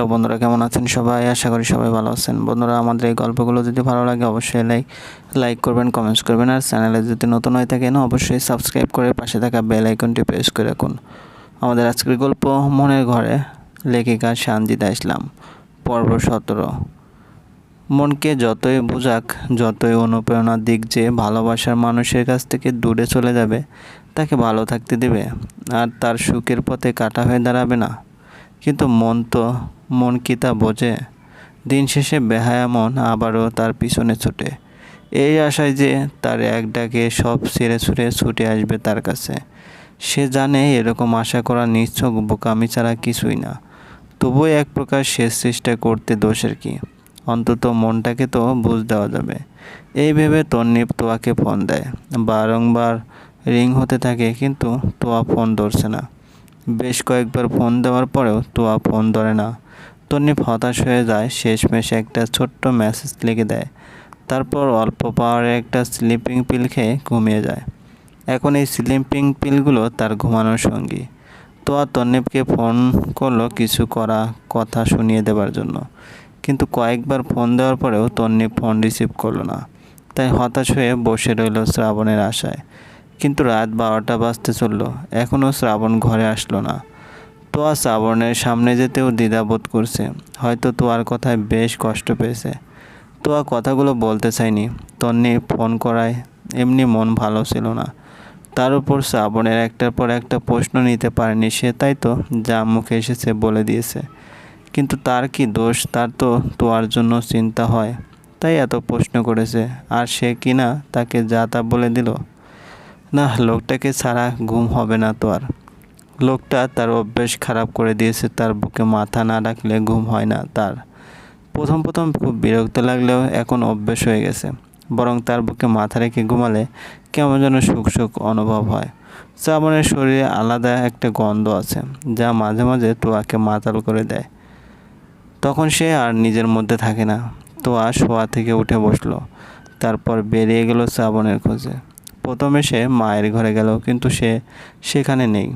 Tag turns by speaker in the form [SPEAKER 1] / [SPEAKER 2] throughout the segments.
[SPEAKER 1] Hello বন্ধুরা, কেমন আছেন সবাই? আশা করি সবাই ভালো আছেন। বন্ধুরা, আমাদের এই গল্পগুলো যদি ভালো লাগে, অবশ্যই লাইক লাইক করবেন কমেন্টস করবেন। আর চ্যানেলে যদি নতুন হয়ে থাকেন, অবশ্যই সাবস্ক্রাইব করে পাশে থাকা বেল আইকনটি প্রেস করে রাখুন। আমাদের আজকের গল্প মনের ঘরে, লেখিকা সানজিদা ইসলাম, পর্ব সতেরো। মনকে যতই বোঝাক, যতই অনুপ্রেরণার দিক যে ভালোবাসার মানুষের কাছ থেকে দূরে চলে যাবে, তাকে ভালো থাকতে দেবে। আর তার সুখের পথে কাটা হয়ে দাঁড়াবে না। কিন্তু মন তো মন কি তা বোঝে? দিন শেষে বেহায়া মন আবারও তার পিছনে ছুটে। এই আশায় যে তার এক ডাকে সব ছেড়ে ছুড়ে ছুটে আসবে তার কাছে। সে জানে এরকম আশা করা নিশ্চক বোকামি ছাড়া কিছুই না। তবুও এক প্রকার শেষ চেষ্টা করতে দোষের কি? অন্তত মনটাকে তো বুঝ দেওয়া যাবে। এই ভেবে তন্নিপ তোয়াকে ফোন দেয়। বারংবার রিং হতে থাকে কিন্তু তোয়া ফোন ধরছে না। বেশ কয়েকবার ফোন দেওয়ার পরেও তোয়া ফোন ধরে না। তন্নিপ হতাশ হয়ে যায়, শেষমেশ একটা ছোট্ট মেসেজ লিখে দেয়। তারপর অল্প পাওয়ারে একটা স্লিপিং পিল খেয়ে ঘুমিয়ে যায়। এখন এই স্লিপিং পিলগুলো তার ঘুমানোর সঙ্গী। তোয়া তন্নিপকে ফোন করল কিছু করা, কথা শুনিয়ে দেবার জন্য। কিন্তু কয়েকবার ফোন দেওয়ার পরেও তন্নিপ ফোন রিসিভ করল না। তাই হতাশ হয়ে বসে রইল শ্রাবণের আশায়। কিন্তু রাত বারোটা বাজতে চলল। এখনও শ্রাবণ ঘরে আসলো না। তোয়া শ্রাবণের সামনে যেতেও দ্বিধাবোধ করছে। হয়তো তোয়ার কথায় বেশ কষ্ট পেয়েছে। তোয়া কথাগুলো বলতে চাইনি তন্নি ফোন করায়, এমনি মন ভালো ছিল না। তার উপর শ্রাবণের একটার পর একটা প্রশ্ন নিতে পারেনি সে, তাই তো যা মুখে এসেছে বলে দিয়েছে। কিন্তু তার কি দোষ? তার তো তোয়ার জন্য চিন্তা হয়। তাই এত প্রশ্ন করেছে। আর সে কিনা তাকে যা তা বলে দিল? না লোকটাকে ছাড়া ঘুম হবে না তো আর। লোকটা তার অভ্যেস খারাপ করে দিয়েছে, তার বুকে মাথা না রাখলে ঘুম হয় না তার। প্রথম প্রথম খুব বিরক্ত লাগলেও এখন অভ্যেস হয়ে গেছে। বরং তার বুকে মাথা রেখে ঘুমালে কেমন যেন সুখ সুখ অনুভব হয়। শ্রাবণের শরীরে আলাদা একটা গন্ধ আছে, যা মাঝে মাঝে তোয়াকে মাতাল করে দেয়। তখন সে আর নিজের মধ্যে থাকে না। তোয়া শোয়া থেকে উঠে বসল। তারপর বেরিয়ে গেল শ্রাবণের খোঁজে। প্রথমে সে মায়ের ঘরে গেল, কিন্তু সে সেখানে নেই।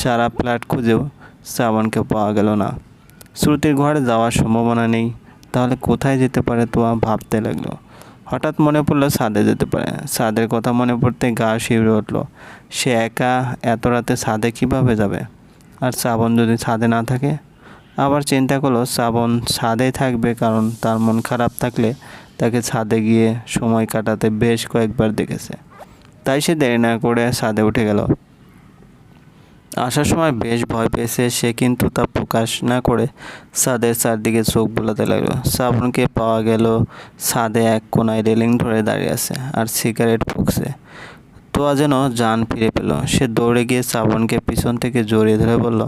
[SPEAKER 1] সারা ফ্ল্যাট খুঁজেও শ্রাবণকে পাওয়া গেল না। শ্রুতির ঘরে যাওয়ার সম্ভাবনা নেই। তাহলে কোথায় যেতে পারে তোয়া ভাবতে লাগল। হঠাৎ মনে পড়ল ছাদে যেতে পারে। ছাদের কথা মনে পড়তে গা শিউরে উঠল। সে একা এত রাতে ছাদে কীভাবে যাবে? আর শ্রাবণ যদি ছাদে না থাকে? আবার চিন্তা করল শ্রাবণ ছাদেই থাকবে, কারণ তার মন খারাপ থাকলে তাকে ছাদে গিয়ে সময় কাটাতে বেশ কয়েকবার দেখেছে। তাই সে দেরি না করে ছাদে উঠে গেল। আসার সময় বেশ ভয় পেয়েছে সে, কিন্তু তা প্রকাশ না করে ছাদের চারদিকে চোখ বোলাতে লাগল। শ্রাবণকে পাওয়া গেল ছাদে এক কোনায় রেলিং ধরে দাঁড়িয়ে আছে আর সিগারেট ফুকছে। তোয়া যেন জান ফিরে পেল। সে দৌড়ে গিয়ে শ্রাবণকে পিছন থেকে জড়িয়ে ধরে বলল,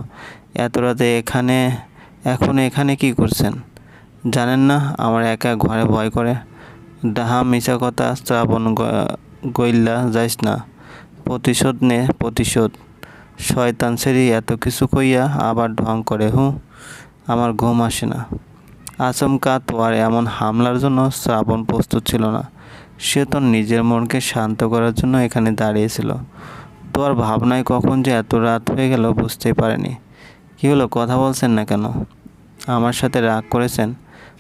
[SPEAKER 1] এত রাতে এখানে, এখন এখানে কি করছেন? জানেন না, আমার একা ঘরে ভয় করে। ডাহা মিশা কথা, শ্রাবণ গইল্লা যাইস না। প্রতিশোধ নে, প্রতিশোধ। শয়তান সেরি এত কিছু কইয়া আবার ঢং করে, হুঁ? আমার ঘুম আসে না। আচমকা তোয়ার এমন হামলার জন্য শ্রাবণ প্রস্তুত ছিল না। সে তো নিজের মনকে শান্ত করার জন্য এখানে দাঁড়িয়েছিল। তোর ভাবনায় কখন যে এত রাত হয়ে গেল বুঝতেই পারেনি। কী হলো, কথা বলছেন না কেন? আমার সাথে রাগ করেছেন?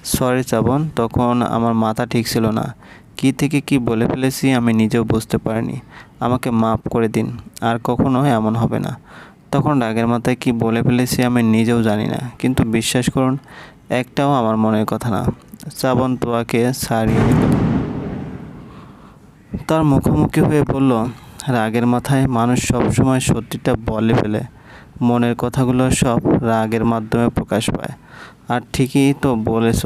[SPEAKER 1] সরি শ্রাবণ, তখন আমার মাথা ঠিক ছিল না। কি থেকে কি বলে ফেলেছি আমি নিজেও বুঝতে পারিনি। আমাকে মাফ করে দিন, আর কখনো এমন হবে না। তখন রাগের মাথায় কি বলে ফেলেছি আমি নিজেও জানি না, কিন্তু বিশ্বাস করুন, একটাও আমার মনের কথা না। শ্রাবণ তোয়াকে ছাড়িয়ে তার মুখোমুখি হয়ে বলল, রাগের মাথায় মানুষ সবসময় সত্যিটা বলে ফেলে। মনের কথাগুলো সব রাগের মাধ্যমে প্রকাশ পায়। আর ঠিকই তো বলেছ।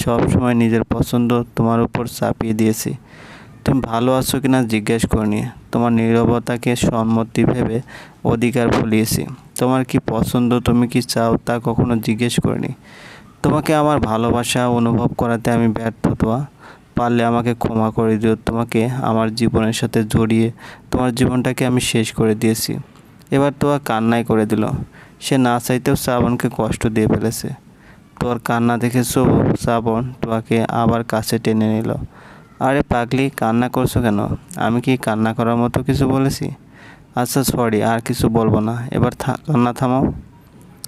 [SPEAKER 1] সব সময় নিজের পছন্দ তোমার উপর চাপিয়ে দিয়েছি। তুমি ভালো আছো কি না জিজ্ঞেস করিনি। তোমার নীরবতাকে সম্মতি ভেবে অধিকার ভুলিয়েছি। তোমার কি পছন্দ তুমি কি চাও তা কখনো জিজ্ঞেস করিনি। তোমাকে আমার ভালোবাসা অনুভব করাতে আমি ব্যর্থ তোয়া। পারলে আমাকে ক্ষমা করে দিও। তোমাকে আমার জীবনের সাথে জড়িয়ে তোমার জীবনটাকে আমি শেষ করে দিয়েছি। এবার তোয়া কান্নাই করে দিল। সে না চাইতেও শ্রাবণকে কষ্ট দিয়ে ফেলেছে। তোর কান্না দেখে শুভ শ্রাবণ তোয়াকে আবার কাছে টেনে নিল। আরে পাগলি, কান্না করছ কেন? আমি কি কান্না করার মতো কিছু বলেছি? আচ্ছা সরি আর কিছু বলব না। এবার কান্না থামাও।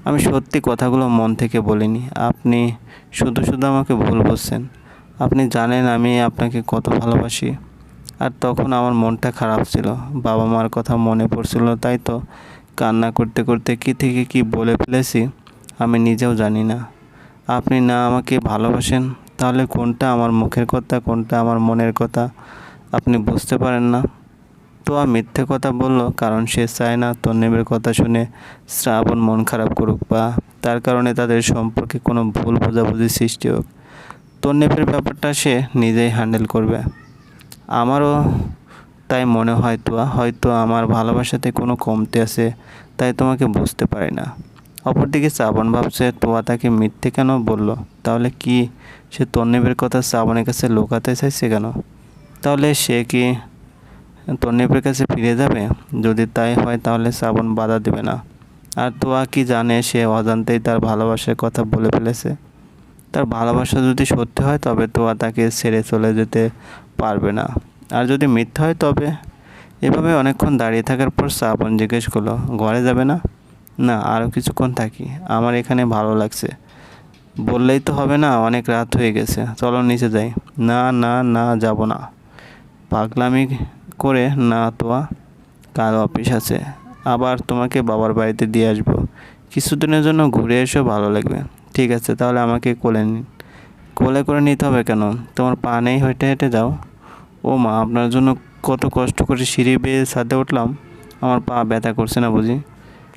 [SPEAKER 1] আমি সত্যি কথাগুলো মন থেকে বলিনি। আপনি শুধু শুধু আমাকে ভুল বুঝছেন। আপনি জানেন আমি আপনাকে কত ভালোবাসি। আর তখন আমার মনটা খারাপ ছিল। বাবা মার কথা মনে পড়ছিল, তাই তো কান্না করতে করতে কী থেকে কী বলে ফেলেছি আমি নিজেও জানি না। আপনি না আমাকে ভালোবাসেন, তাহলে কোনটা আমার মুখের কথা, কোনটা আমার মনের কথা? আপনি বুঝতে পারেন না। তো আর মিথ্যে কথা বলল, কারণ সে চায় না তন্নিবের কথা শুনে শ্রাবণ মন খারাপ করুক বা তার কারণে তাদের সম্পর্কে কোনো ভুল বোঝাবুঝি সৃষ্টি হোক। তন্নিবের ব্যাপারটা সে নিজেই হ্যান্ডেল করবে। আমারও তাই মনে হয় তো হয়তো আমার ভালোবাসাতে কোনো কমতি আছে, তাই তোমাকে বুঝতে পারি না। অপরদিকে শ্রাবণ ভাবছে, তোয়া তাকে মিথ্যে কেন বলল? তাহলে কি সে তন্নিবের কথা শ্রাবণের কাছে লুকাতে চাইছে কেন? তাহলে সে কি তন্নিবের কাছে ফিরে যাবে? যদি তাই হয় তাহলে শ্রাবণ বাধা দেবে না। আর তোয়া কি জানে, সে অজান্তেই তার ভালোবাসার কথা বলে ফেলেছে। তার ভালোবাসা যদি সত্যি হয়, তবে তোয়া তাকে ছেড়ে চলে যেতে পারবে না। আর যদি মিথ্যা হয়, তবে এভাবে অনেকক্ষণ দাঁড়িয়ে থাকার পর শ্রাবণ জিজ্ঞেস করল, ঘরে যাবে না? না আরও কিছুক্ষণ থাকি। আমার এখানে ভালো লাগছে। বললেই তো হবে না, অনেক রাত হয়ে গেছে। চলো নিচে যাই। না না না, যাব না। পাগলামি করে না তোয়া কাল অফিস আছে? আবার তোমাকে বাবার বাড়িতে দিয়ে আসব। কিছুদিনের জন্য ঘুরে এসো, ভালো লাগবে। ঠিক আছে, তাহলে আমাকে কোলে নিন কোলে করে নিতে হবে কেন? তোমার পা নেই, হেঁটে হেঁটে যাও। ও মা, আপনার জন্য কত কষ্ট করে সিঁড়ি বেয়ে ছাদে উঠলাম। আমার পা ব্যথা করছে না বুঝি?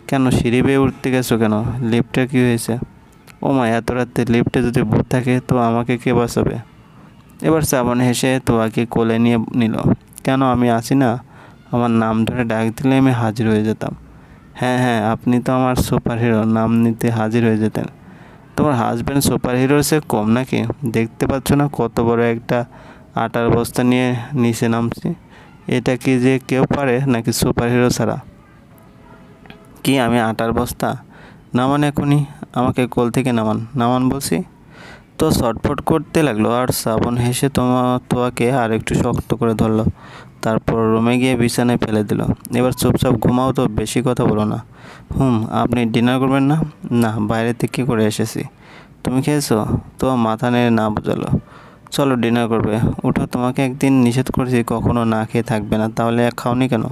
[SPEAKER 1] কেন সিঁড়ি বেয়ে উঠতে গেছো কেন? লিফটে কী হয়েছে? ও মা, এত রাতে লিফটে যদি ভূত থাকে তো আমাকে কে বাঁচাবে? এবার শ্রাবণ হেসে তোয়াকে কোলে নিয়ে নিল। কেন আমি আছি না? আমার নাম ধরে ডাক দিলে আমি হাজির হয়ে যেতাম। হ্যাঁ হ্যাঁ আপনি তো আমার সুপার হিরো নাম নিতে হাজির হয়ে যেতেন। তোমার হাজব্যান্ড সুপার হিরোর সে কম নাকি? দেখতে পাচ্ছ না কত বড় একটা আটার বস্তা নিয়ে নিচে নামছি? এটা কি যে কেউ পারে নাকি সুপার হিরো ছাড়া? কি আমি আটার বস্তা? নামান এখনই, আমাকে কোল থেকে নামান। নামান বলছি, তো ছটফট করতে লাগল আর শ্রাবণ হেসে তোমা তোয়াকে আর একটু শক্ত করে ধরলো। তারপর রুমে গিয়ে বিছানায় ফেলে দিল। এবার চুপচাপ ঘুমাও তো, বেশি কথা বলো না। হুম, আপনি ডিনার করবেন না? না, বাইরে থেকে করে এসেছি। তুমি খেয়েছো? তো মাথা নেড়ে না বোঝালো। চলো ডিনার করবে। উঠো, তোমাকে একদিন নিষেধ করেছি, কখনো না খেয়ে থাকবে না। তাহলে খাওনি কেন?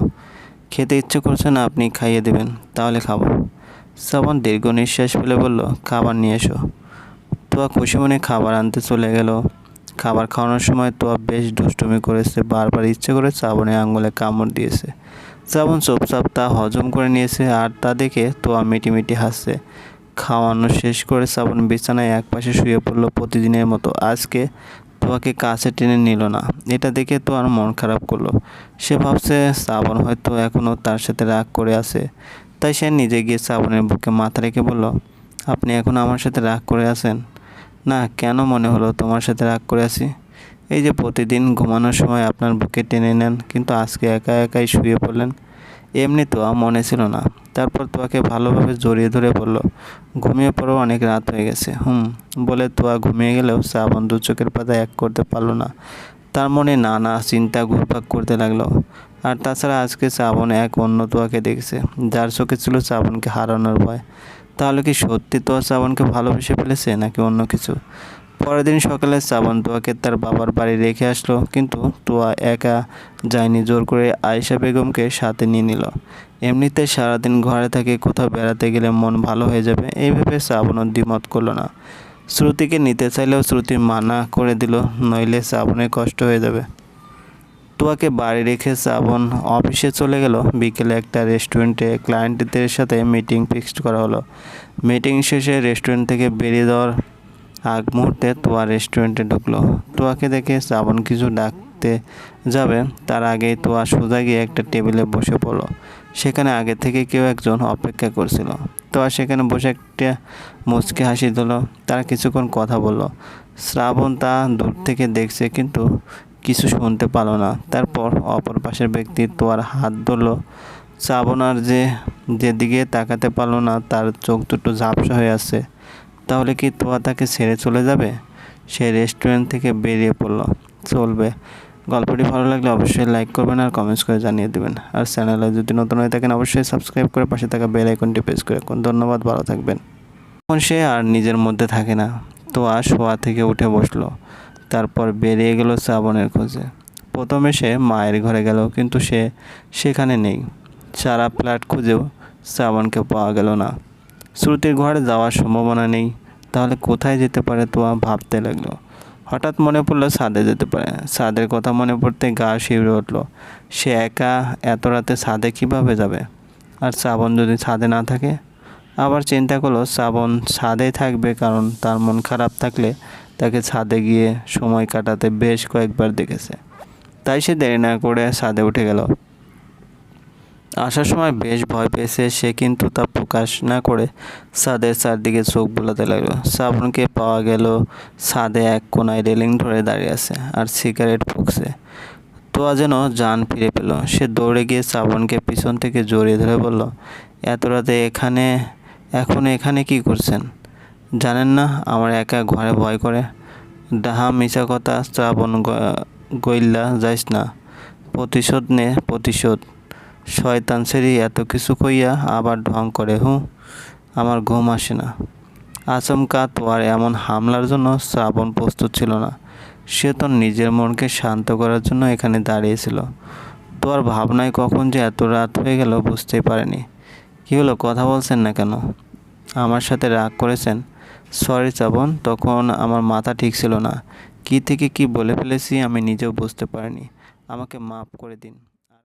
[SPEAKER 1] খেতে ইচ্ছে করছে না, আপনি খাইয়ে দেবেন, তাহলে খাব। শ্রাবণ দীর্ঘ নিঃশ্বাস ফেলে বলল, খাবার নিয়ে এসো। তোয়া খুশি মনে খাবার আনতে চলে গেল। খাবার খাওয়ানোর সময় তোয়া বেশ দুষ্টুমি করেছে, বারবার ইচ্ছে করে শ্রাবণে আঙুলে কামড় দিয়েছে। শ্রাবণ চুপচাপ তা হজম করে নিয়েছে আর তা দেখে তোয়া মিটিমিটি হাসছে। খাওয়ানো শেষ করে শ্রাবণ বিছানায় একপাশে শুয়ে পড়ল প্রতিদিনের মতো। আজকে তোয়াকে কাছে টেনে নিল না। এটা দেখে তো আর মন খারাপ করল। সে ভাবছে শ্রাবণ হয়তো এখনও তার সাথে রাগ করে আছে। তাই সে নিজে গিয়ে শ্রাবণের বুকে মাথা রেখে বলল, আপনি এখন আমার সাথে রাগ করে আছেন? না, কেন মনে হলো তোমার সাথে রাগ করে আছি? এই যে প্রতিদিন ঘুমানোর সময় আপনার বুকে টেনে নেন, কিন্তু আজকে একা একাই শুয়ে পড়লেন, এমনি তো মনে ছিল না। তারপর তোয়াকে ভালোভাবে জড়িয়ে ধরে বলল, ঘুমিয়ে পড়ো, অনেক রাত হয়ে গেছে। হুম, বলে তোয়া ঘুমিয়ে গেলেও শ্রাবণ দু চোখের পাতা এক করতে পারল না। তার মনে নানা চিন্তা ঘুরপাক করতে লাগল। আর তাছাড়া আজকে শ্রাবণ এক অন্য তোয়াকে দেখেছে, যার চোখে ছিল শ্রাবণকে হারানোর ভয়। তাহলে কি সত্যি তোয়া শ্রাবণকে ভালোবেসে ফেলেছে, নাকি অন্য কিছু? পরের দিন সকালে শ্রাবণ তোয়াকে তার বাবার বাড়ি রেখে আসলো, কিন্তু তোয়া একা যায়নি। জোর করে আয়েশা বেগমকে সাথে নিয়ে নিল। এমনিতে সারাদিন ঘরে থেকে কোথাও বেড়াতে গেলে মন ভালো হয়ে যাবে, এই ভেবে দ্বিমত করল না। শ্রুতিকে নিতে চাইলেও শ্রুতি মানা করে দিল, নইলে শ্রাবণের কষ্ট হয়ে যাবে। তোয়াকে বাড়ি রেখে শ্রাবণ অফিসে চলে গেল। বিকেলে একটা রেস্টুরেন্টে ক্লায়েন্টদের সাথে মিটিং ফিক্সড করা হলো। মিটিং শেষে রেস্টুরেন্ট থেকে বেরিয়ে দেওয়ার আগ মুহূর্তে তোয়া রেস্টুরেন্টে ঢুকলো। তোয়াকে দেখে শ্রাবণ কিছু ডাকতে যাবে, তার আগেই তোয়া সোজা গিয়ে একটা টেবিলে বসে পড়ল। সেখানে আগে থেকে কেউ একজন অপেক্ষা করছিল। তোয়া সেখানে বসে একটা মুচকে হাসি দিল। তারা কিছুক্ষণ কথা বলল। শ্রাবণ তা দূর থেকে দেখছে কিন্তু কিছু শুনতে পারল না। তারপর অপর পাশের ব্যক্তি তোয়ার হাত ধরলো। শ্রাবণ আর যে যেদিকে তাকাতে পারল না, তার চোখ দুটো ঝাপসা হয়ে আছে। তাহলে কি তোয়া তাকে ছেড়ে চলে যাবে? সে রেস্টুরেন্ট থেকে বেরিয়ে পড়ল। চলবে। গল্পটি ভালো লাগলে অবশ্যই লাইক করবেন আর কমেন্টস করে জানিয়ে দেবেন। আর চ্যানেলে যদি নতুন হয়ে থাকেন, অবশ্যই সাবস্ক্রাইব করে পাশে থাকা বেল আইকনটি প্রেস করে রাখুন। ধন্যবাদ, ভালো থাকবেন। এখন সে আর নিজের মধ্যে থাকে না। তো আর শোয়া থেকে উঠে বসল। তারপর বেরিয়ে গেল শ্রাবণের খোঁজে। প্রথমে সে মায়ের ঘরে গেল, কিন্তু সে সেখানে নেই। সারা ফ্ল্যাট খুঁজেও শ্রাবণকে পাওয়া গেল না। শ্রুতির ঘরে যাওয়ার সম্ভাবনা নেই। তাহলে কোথায় যেতে পারে তো ভাবতে লাগল। হঠাৎ মনে পড়ল ছাদে যেতে পারে। ছাদের কথা মনে পড়তে গা শিউরে উঠল। সে একা এত রাতে ছাদে কীভাবে যাবে? আর শ্রাবণ যদি ছাদে না থাকে? আবার চিন্তা করল শ্রাবণ ছাদে থাকবে কারণ তার মন খারাপ থাকলে তাকে ছাদে গিয়ে সময় কাটাতে বেশ কয়েকবার দেখেছে। তাই সে দেরি না করে ছাদে উঠে গেল। আসার সময় বেশ ভয় পেয়েছে সে, কিন্তু তা প্রকাশ না করে ছাদের চারদিকে চোখ বোলাতে লাগল। শ্রাবণকে পাওয়া গেল ছাদে এক কোনায় রেলিং ধরে দাঁড়িয়ে আছে আর সিগারেট ফুঁকছে। তোয়া যেন জান ফিরে পেল। সে দৌড়ে গিয়ে শ্রাবণকে পিছন থেকে জড়িয়ে ধরে বলল, এত রাতে এখানে, এখন এখানে কি করছেন? জানেন না, আমার একা ঘরে ভয় করে। ডাহা মিশা কথা, শ্রাবণ গইল্লা যাইস না। প্রতিশোধ নে, প্রতিশোধ। শয়তান সেরি এত কিছু কইয়া আবার ঢং করে, হুঁ? আমার ঘুম আসে না। আচমকা তোয়ার এমন হামলার জন্য শ্রাবণ প্রস্তুত ছিল না। সে তো নিজের মনকে শান্ত করার জন্য এখানে দাঁড়িয়েছিল। তোয়ার ভাবনায় কখন যে এত রাত হয়ে গেল বুঝতেই পারেনি। কী হলো, কথা বলছেন না কেন? আমার সাথে রাগ করেছেন? সরি শ্রাবণ, তখন আমার মাথা ঠিক ছিল না। কী থেকে কী বলে ফেলেছি আমি নিজেও বুঝতে পারিনি। আমাকে মাফ করে দিন।